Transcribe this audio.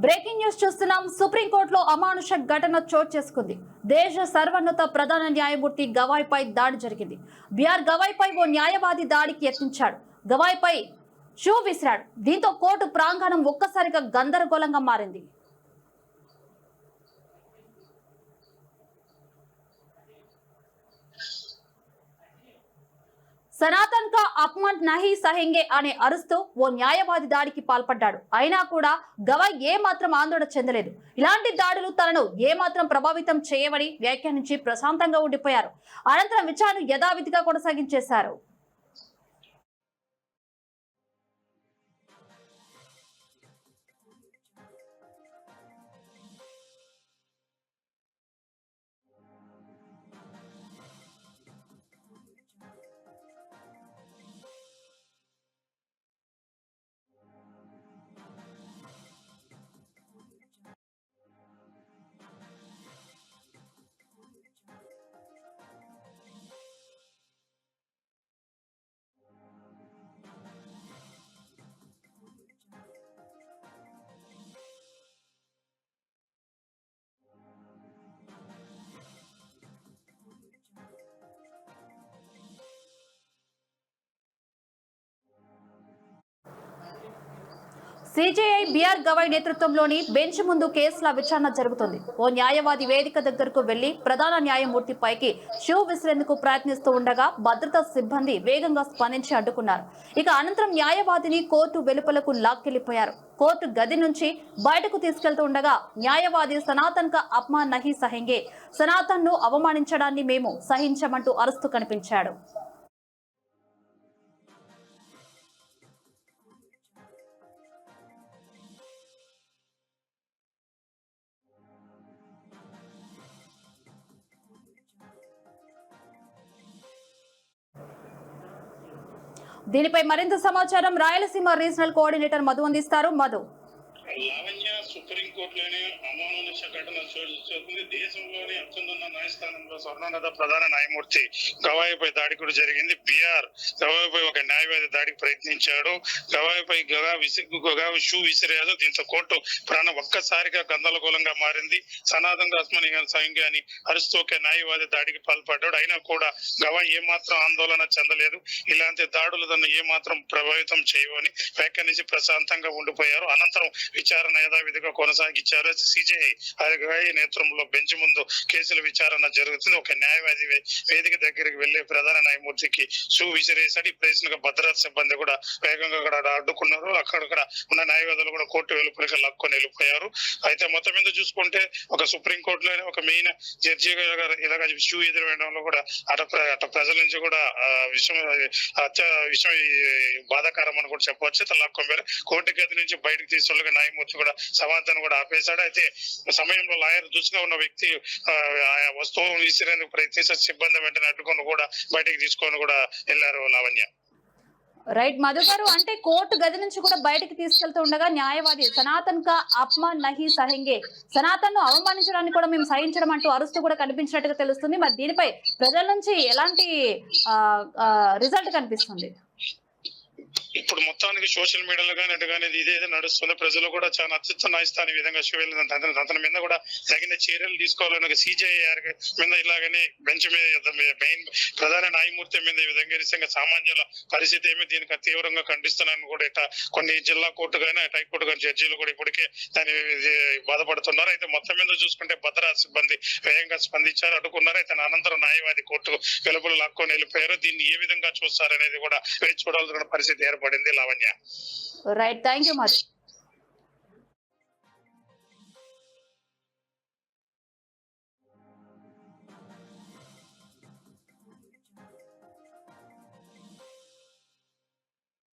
Breaking news చూస్తున్నాం. సుప్రీంకోర్టులో అమానుష ఘటన చోటు చేసుకుంది. దేశ సర్వోన్నత ప్రధాన న్యాయమూర్తి గవాయ్పై దాడి జరిగింది. బీఆర్ గవాయ్పై ఓ న్యాయవాది దాడికి యత్నించాడు. గవాయ్పై షూ విసిరాడు. దీంతో కోర్టు ప్రాంగణం ఒక్కసారిగా గందరగోళంగా మారింది. సనాతన్ కా అప్మాన్ నహి సహెంగే అనే అరుస్తూ ఓ న్యాయవాది దాడికి పాల్పడ్డాడు. అయినా కూడా గవాయ్ ఏమాత్రం ఆందోళన చెందలేదు. ఇలాంటి దాడులు తనను ఏమాత్రం ప్రభావితం చేయవని వ్యాఖ్యానించి ప్రశాంతంగా ఉండిపోయారు. అనంతరం విచారణ యథావిధిగా కొనసాగించేశారు. సిజేఐ బిఆర్ గవై నేతృత్వంలోని బెంచ్ ముందు కేసుల విచారణ జరుగుతుంది. ఓ న్యాయవాది వేదిక దగ్గరకు వెళ్ళి ప్రధాన న్యాయమూర్తి పైకి షూ విసిరేందుకు ప్రయత్నిస్తూ ఉండగా భద్రతా సిబ్బంది వేగంగా స్పందించి అడ్డుకున్నారు. ఇక అనంతరం న్యాయవాదిని కోర్టు వెలుపలకు లాక్కెళ్ళిపోయారు కోర్టు గది నుంచి బయటకు తీసుకెళ్తూ ఉండగా న్యాయవాది సనాతన్ కా అప్మా నహి సహింగే సనాతన్ను అవమానించడాన్ని మేము సహించమంటూ అరుస్తూ కనిపించాడు. దీనిపై మరింత సమాచారం రాయలసీమ రీజనల్ కోఆర్డినేటర్ మధు అందిస్తారు. మధు. లావణ్య సుప్రీంకోర్టులోనే అమానుష ఘటన చోటు చేసుకుంది. దేశంలోనే అత్యున్నత న్యాయస్థానంలో స్వర్ణోన్నత ప్రధాన న్యాయమూర్తి గవాయిపై దాడి కూడా జరిగింది. బీఆర్ గవాయిపై ఒక న్యాయవాది దాడికి ప్రయత్నించాడు. గవాయిపై గగా విసి షూ విసిరాడు దీంతో కోర్టు ప్రాణం ఒక్కసారిగా గందరగోళంగా మారింది. సనాతన రస్మని సైన్య అని అరుస్తూ ఒక న్యాయవాది దాడికి పాల్పడ్డాడు. అయినా కూడా గవా ఏమాత్రం ఆందోళన చెందలేదు. ఇలాంటి దాడులు తను ఏమాత్రం ప్రభావితం చేయవని వ్యాఖ్యానించి ప్రశాంతంగా ఉండిపోయారు. అనంతరం విచారణ యథావిధిగా కొనసాగించారు. సిజేఐ అరగాయి నేతృత్వంలో బెంచ్ ముందు కేసుల విచారణ జరుగుతుంది. ఒక న్యాయవాది వేదిక దగ్గరికి వెళ్ళే ప్రధాన న్యాయమూర్తికి షూ విసిరేసాడు ఈ ప్రశ్నగా భద్రతా సిబ్బంది కూడా వేగంగా కూడా అడ్డుకున్నారు. అక్కడక్కడ ఉన్న న్యాయవాదులు కూడా కోర్టు వెలుపలికి లక్కొని వెళ్ళిపోయారు. అయితే మొత్తం మీద చూసుకుంటే ఒక సుప్రీం కోర్టులోనే ఒక మెయిన్ జడ్జి గారు ఇలాగ షూ ఎదురువేయడంలో కూడా అటు ప్ర- అటు ప్రజల నుంచి కూడా విషయం అత్య విషయం బాధాకరం అని కూడా చెప్పవచ్చు. ఇట్లా లాక్కొని కోర్టు గది నుంచి బయటకు తీసుకెళ్ళగా న్యాయమూర్తి కూడా సమాధానం కూడా ఆపేశాడు. అయితే సమయంలో లాయర్ దృష్టిగా ఉన్న వ్యక్తి ఆ, ఆయా వస్తువులు విసిరేందుకు ప్రయత్నించే సిబ్బంది వెంటనే అడ్డుకొని కూడా బయటకు తీసుకొని కూడా వెళ్ళారు లావణ్య. రైట్ మధు గారు అంటే కోర్టు గది నుంచి కూడా బయటకు తీసుకెళ్తూ ఉండగా న్యాయవాది సనాతన్ కా అప్మాన్ నహి సహింగే. సనాతన్ను అవమానించడానికి కూడా మేము సహించడం అంటూ అరుస్తూ కూడా కనిపించినట్టుగా తెలుస్తుంది. మరి దీనిపై ప్రజల నుంచి ఎలాంటి రిజల్ట్ కనిపిస్తుంది? ఇప్పుడు మొత్తానికి సోషల్ మీడియాలో కానీ అటు కానీ ఇదేదో నడుస్తుంది. ప్రజలు కూడా చాలా అత్యుత్త నాయిస్తాను ఈ విధంగా షూ అతని మీద కూడా తగిన చర్యలు తీసుకోవాలని ఒక సిజేఐఆర్ మీద ఇలాగనే బెంచ్ మీద మెయిన్ ప్రధాన న్యాయమూర్తి మీద ఈ విధంగా నిజంగా సామాన్యుల పరిస్థితి ఏమి దీనికి తీవ్రంగా ఖండిస్తున్నాను కూడా ఇట్లా కొన్ని జిల్లా కోర్టు కానీ హైకోర్టు కానీ జడ్జీలు కూడా ఇప్పటికే దాని ఇది బాధపడుతున్నారు. అయితే మొత్తం మీద చూసుకుంటే భద్రతా సిబ్బంది వేగంగా స్పందించారు అడ్డుకున్నారు. అయితే అనంతరం న్యాయవాది కోర్టు వెలుపులు లాక్కొని వెళ్ళిపోయారు. దీన్ని ఏ విధంగా చూస్తారనేది కూడా వేచి చూడాల్సిన పరిస్థితి ఏర్పడింది. Lavanya. Right thank you much